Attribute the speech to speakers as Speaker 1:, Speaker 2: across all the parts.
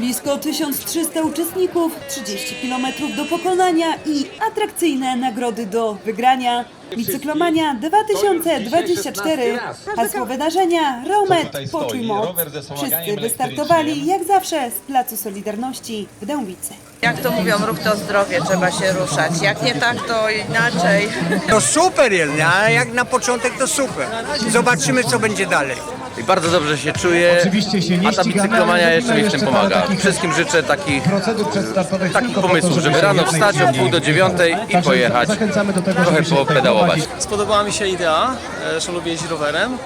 Speaker 1: Blisko 1300 uczestników, 30 km do pokonania i atrakcyjne nagrody do wygrania. Bicyklomania 2024. Hasło wydarzenia Romet Poczuj moc. Wszyscy wystartowali jak zawsze z Placu Solidarności w Dębicy.
Speaker 2: Jak to mówią, ruch to zdrowie, trzeba się ruszać. Jak nie tak, to inaczej.
Speaker 3: To super jest, nie? ale jak na początek to super. Zobaczymy co będzie dalej.
Speaker 4: I bardzo dobrze się czuję,
Speaker 5: Oczywiście się nie
Speaker 4: a ta
Speaker 5: ścigamy, ale
Speaker 4: jeszcze mi w
Speaker 5: jeszcze
Speaker 4: tym
Speaker 5: parę
Speaker 4: pomaga.
Speaker 5: takich
Speaker 4: Wszystkim życzę takich,
Speaker 5: procedur przedstartowych
Speaker 4: takich
Speaker 5: tylko po to,
Speaker 4: pomysłów, żeby
Speaker 5: się
Speaker 4: rano wstać o pół do dziewiątej i
Speaker 5: Także
Speaker 4: pojechać,
Speaker 5: Zachęcamy do tego,
Speaker 4: trochę
Speaker 5: żeby się
Speaker 4: popedałować.
Speaker 6: Spodobała mi się idea, e, że lubię jeździć rowerem,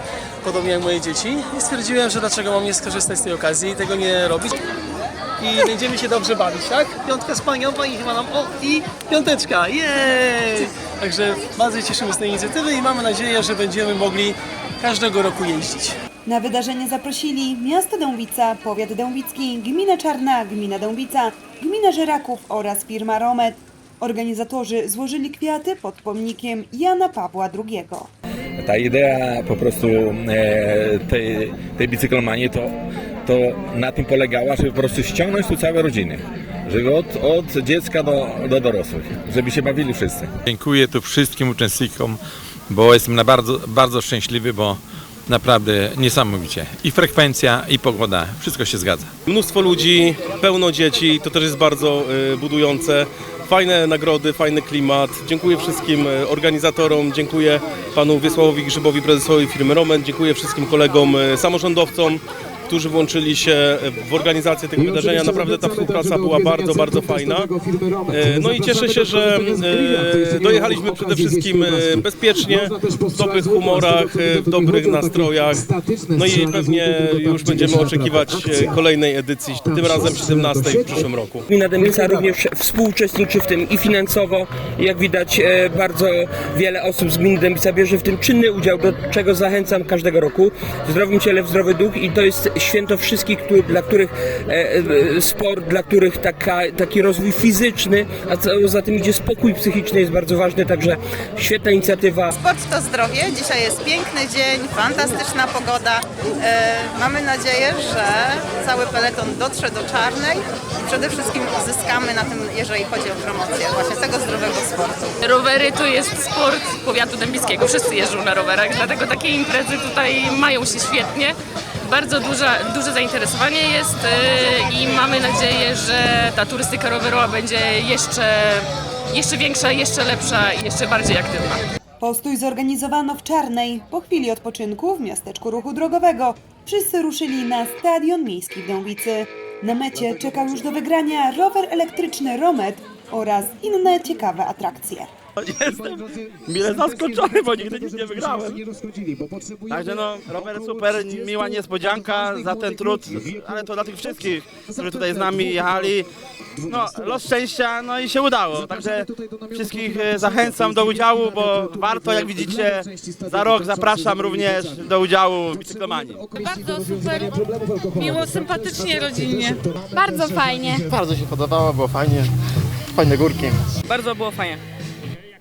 Speaker 6: podobnie jak moje dzieci i stwierdziłem, że dlaczego mam nie skorzystać z tej okazji i tego nie robić. I będziemy się dobrze bawić, tak? Piątka wspaniała i chyba nam, o i piąteczka, jej! Także bardzo się cieszymy z tej inicjatywy i mamy nadzieję, że będziemy mogli każdego roku jeździć.
Speaker 1: Na wydarzenie zaprosili miasto Dębica, powiat dębicki, gmina Czarna, gmina Dębica, gmina Żeraków oraz firma Romet. Organizatorzy złożyli kwiaty pod pomnikiem Jana Pawła II.
Speaker 7: Ta idea po prostu e, tej, tej bicyklomanii to, to na tym polegała, żeby po prostu ściągnąć tu całe rodziny. Żeby od, od dziecka do, do dorosłych, żeby się bawili wszyscy.
Speaker 8: Dziękuję tu wszystkim uczestnikom, bo jestem na bardzo, bardzo szczęśliwy, bo naprawdę niesamowicie. I frekwencja, i pogoda, wszystko się zgadza.
Speaker 9: Mnóstwo ludzi, pełno dzieci, to też jest bardzo y, budujące. Fajne nagrody, fajny klimat. Dziękuję wszystkim y, organizatorom, dziękuję panu Wiesławowi Grzybowi, prezesowi firmy Roman, dziękuję wszystkim kolegom y, samorządowcom, którzy włączyli się w organizację tego wydarzenia. Naprawdę ta współpraca była bardzo, bardzo fajna. Y, No i cieszę się, że y, dojechaliśmy przede wszystkim y, bezpiecznie, w dobrych humorach, w dobrych nastrojach. No i pewnie już będziemy oczekiwać e, kolejnej edycji, tym razem 17 w przyszłym roku.
Speaker 10: Gmina Dębica również współuczestniczy w tym i finansowo. Jak widać, e, bardzo wiele osób z gminy Dębica bierze w tym czynny udział, do czego zachęcam każdego roku. W zdrowym ciele, w zdrowy duch i to jest święto wszystkich, którzy, dla których e, e, sport, dla których taka, taki rozwój fizyczny, a co za tym idzie spokój psychiczny jest bardzo ważny, także świetna inicjatywa.
Speaker 2: Sport to zdrowie. Dzisiaj jest piękny dzień, fantastyczna pogoda. E, mamy nadzieję, że cały peleton dotrze do Czarnej i przede wszystkim zyskamy na tym, jeżeli chodzi o promocję właśnie tego zdrowego sportu.
Speaker 11: Rowery to jest sport powiatu dębickiego. Wszyscy jeżdżą na rowerach, dlatego takie imprezy tutaj mają się świetnie. Bardzo duże zainteresowanie jest yy, i mamy nadzieję, że ta turystyka rowerowa będzie jeszcze, jeszcze większa, jeszcze lepsza i jeszcze bardziej aktywna.
Speaker 1: Postój zorganizowano w Czarnej. Po chwili odpoczynku w miasteczku ruchu drogowego wszyscy ruszyli na Stadion Miejski w Dębicy. Na mecie czekał już do wygrania rower elektryczny Romet oraz inne ciekawe atrakcje.
Speaker 4: Jestem mile zaskoczony, bo nigdy nic nie wygrałem. Także no, rower super, miła niespodzianka za ten trud, ale to dla tych wszystkich, którzy tutaj z nami jechali. No, los szczęścia, no i się udało. Także wszystkich e, zachęcam do udziału, bo warto, jak widzicie, za rok zapraszam również do udziału w bicyklomanii.
Speaker 11: Bardzo super, miło, sympatycznie, rodzinnie.
Speaker 12: Bardzo fajnie.
Speaker 4: Bardzo się podobało, było fajnie, fajne górki.
Speaker 11: Bardzo było fajnie.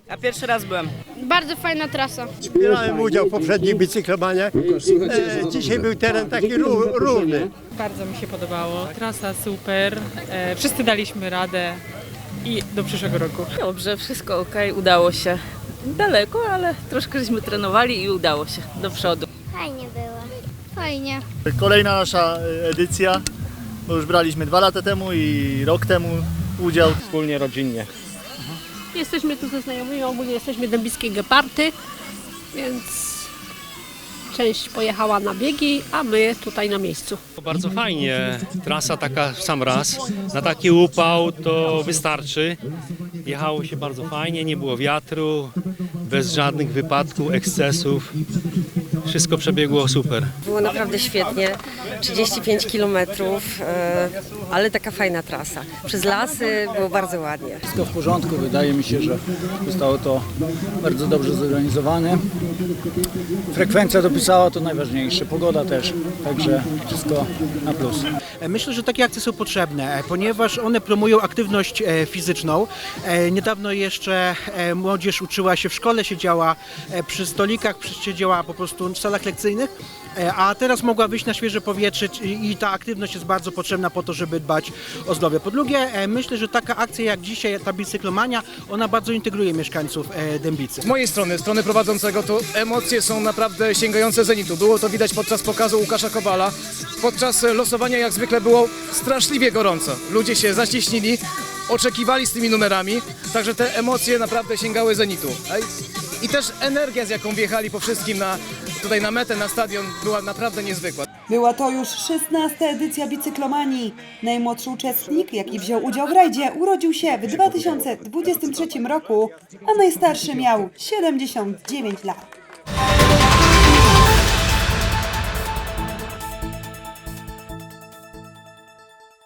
Speaker 11: Ja pierwszy raz byłem.
Speaker 12: Bardzo fajna trasa.
Speaker 3: Brałem udział w poprzednich bicyklomaniach. E, dzisiaj był teren taki ró- równy.
Speaker 11: Bardzo mi się podobało. Trasa super. E, wszyscy daliśmy radę i do przyszłego roku.
Speaker 2: Dobrze, wszystko ok, udało się. Daleko, ale troszkę żeśmy trenowali i udało się do przodu.
Speaker 12: Fajnie było. Fajnie.
Speaker 6: Kolejna nasza edycja, bo już braliśmy dwa lata temu i rok temu udział.
Speaker 4: Wspólnie, rodzinnie.
Speaker 12: Jesteśmy tu ze znajomymi, ogólnie jesteśmy dębickie geparty, więc część pojechała na biegi, a my tutaj na miejscu.
Speaker 9: Bardzo fajnie, trasa taka w sam raz, na taki upał to wystarczy. Jechało się bardzo fajnie, nie było wiatru, bez żadnych wypadków, ekscesów. Wszystko przebiegło super.
Speaker 2: Było naprawdę świetnie, 35 km, ale taka fajna trasa. Przez lasy było bardzo ładnie.
Speaker 6: Wszystko w porządku, wydaje mi się, że zostało to bardzo dobrze zorganizowane. Frekwencja dopisała to najważniejsze, pogoda też, także wszystko na plus.
Speaker 5: Myślę, że takie akcje są potrzebne, e, ponieważ one promują aktywność e, fizyczną. E, Niedawno jeszcze e, młodzież uczyła się w szkole siedziała e, przy stolikach, siedziała po prostu w salach lekcyjnych, e, a teraz mogła wyjść na świeże powietrze i ta aktywność jest bardzo potrzebna po to, żeby dbać o zdrowie. Po drugie, e, myślę, że taka akcja jak dzisiaj, ta bicyklomania, ona bardzo integruje mieszkańców e, Dębicy.
Speaker 13: Z mojej strony, strony prowadzącego, to emocje są naprawdę sięgające zenitu. Było to widać podczas pokazu Łukasza Kowala. Podczas losowania jak zwykle było straszliwie gorąco. Ludzie się zaścieśnili, oczekiwali z tymi numerami, także te emocje naprawdę sięgały zenitu. I też energia, z jaką wjechali po wszystkim na, tutaj na metę, na stadion, była naprawdę niezwykła.
Speaker 1: Była to już 16. edycja bicyklomanii. Najmłodszy uczestnik, jaki wziął udział w rajdzie, urodził się w 2023 roku, a najstarszy miał 79 lat.